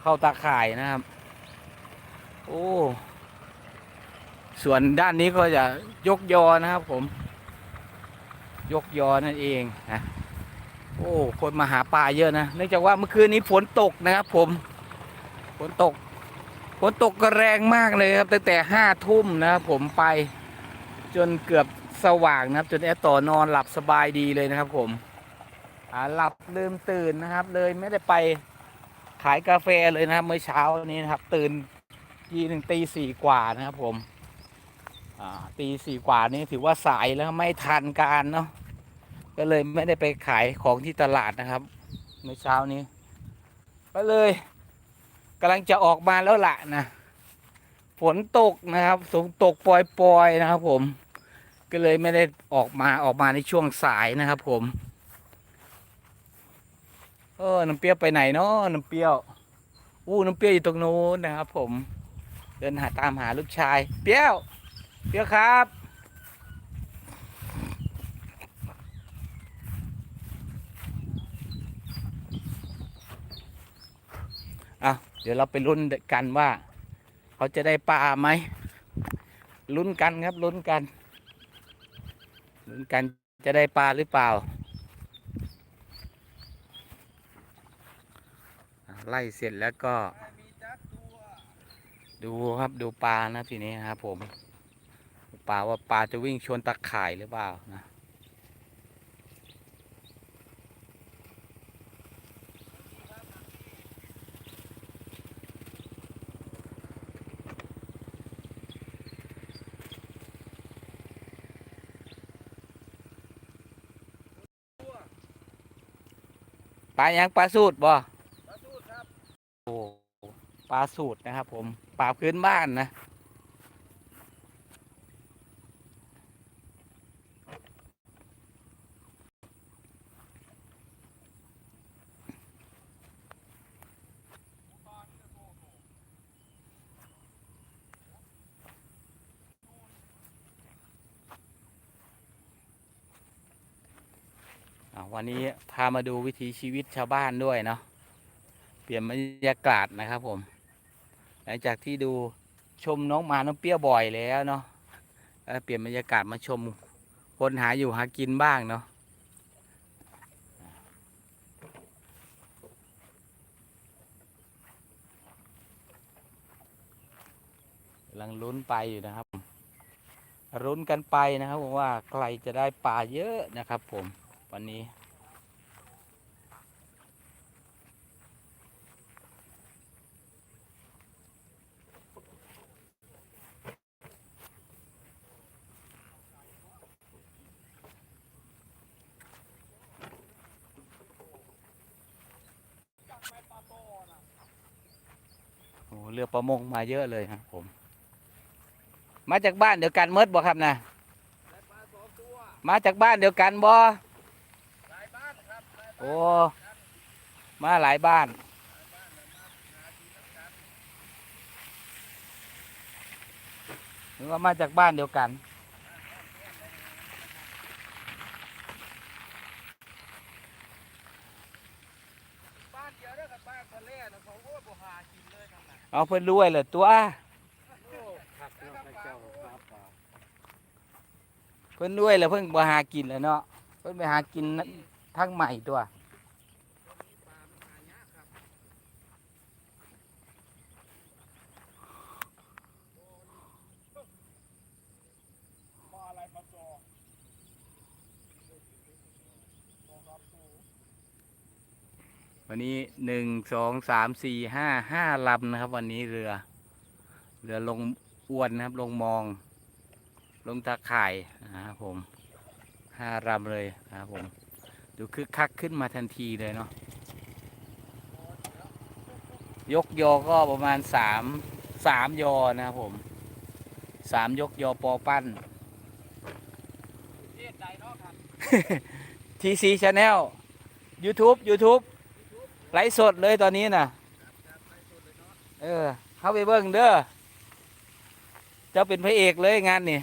เข้าตาข่ายนะครับ โอ้ ส่วนด้านนี้ก็จะยกยอนะครับผม ยกยอนั่นเองนะโอ้คนมาหาปลาเยอะนะเนื่องจากว่าเมื่อคืนนี้ฝนตกนะครับ ผมฝนตกฝนตกก็แรงมากเลยครับตั้งแต่ห้าทุ่มนะครับผมไปจนเกือบสว่างนะครับ จนแอต่อนอนหลับสบายดีเลยนะครับ ผมหลับลืมตื่นนะครับ เลยไม่ได้ไป ขายกาแฟเลยนะครับ เมื่อเช้านี้นะครับ ตื่นทีหนึ่งตีสี่กว่านะครับ ผมตีสี่กว่านี้ถือว่าสายแล้วไม่ทันการเนาะก็เลยไม่ได้ไปขายของที่ตลาดนะครับเมื่อเช้านี้ ก็เลยกำลังจะออกมาแล้วล่ะนะฝนตกนะครับฝนตกปล่อยๆนะครับ ผม ก็เลยไม่ได้ออกมาออกมาในช่วงสายนะครับ ผม เออน้ำเปรี้ยวไปไหนเนาะน้ำเปรี้ยวอู้น้ำเปรี้ยวอยู่ตรงนู้นนะครับ ผม เดินหาตามหาลูกชาย เปรี้ยว เปรี้ยวครับ อะเดี๋ยวเราไปลุ้นกันว่า เขาจะได้ปลาไหมลุ้นกันครับลุ้นกันลุ้นกันจะได้ปลาหรือเปล่าอะ ไล่เสร็จแล้วก็ ดูครับดูปลานะทีนี้ครับผมปลาว่าปลาจะวิ่งชนตะข่ายหรือเปล่านะปลายังปลาสูตรบ่ ปลาสูตรนะครับ ผมปลาพื้นบ้านนะ วันนี้พามาดูวิถีชีวิตชาวบ้านด้วยเนาะ ลี่ยนบรรยากาศนะครับผม หลังจากที่ดูชมน้องหมาน้องเปรี้ยวบ่อยแล้วเนาะเอ่อเปลี่ยนบรรยากาศมาชมคนหาอยู่หากินบ้างเนาะกำลังลุ้นไปอยู่นะครับลุ้นกันไปนะครับผมว่าใครจะได้ปลาเยอะนะครับผมวันนี้ โอ้เรือประมงมาเยอะเลยครับผม มาจากบ้านเดียวกันเมดบ่ครับนะมาจากบ้านเดียวกันบ่โอ้มาหลายบ้าน หรือว่ามาจากบ้านเดียวกัน บ้านเดียวเด้อกับบ้านทะเลนะเขาโอ้ยบ่หากินเลยทำไมเอาเพิ่นรวยเลยตัวครับเนาะเจ้าครับเพิ่นรวยแล้วเพิ่งบ่หากินแล้วเนาะเพิ่นไปหากินทั้งใหม่ตัว มาอะไรมาจอ วันนี้หนึ่งสองสามสี่ห้าห้าลำนะครับ วันนี้เรือ เรือลงอ้วนนะครับ ลงมอง ลงตาข่ายนะครับผมห้าลำเลยนะครับผม ดูคึกคักขึ้นมาทันทีเลยเนาะยกยอก็ประมาณสามสามยอนะครับผมสามยกยอปอปั้นเทศใดเนาะครับทีซี ไลฟ์สดเลยตอนนี้น่ะเออเข้าไปเบิ่งเด้อเจ้าเป็นพระเอกเลยงานนี่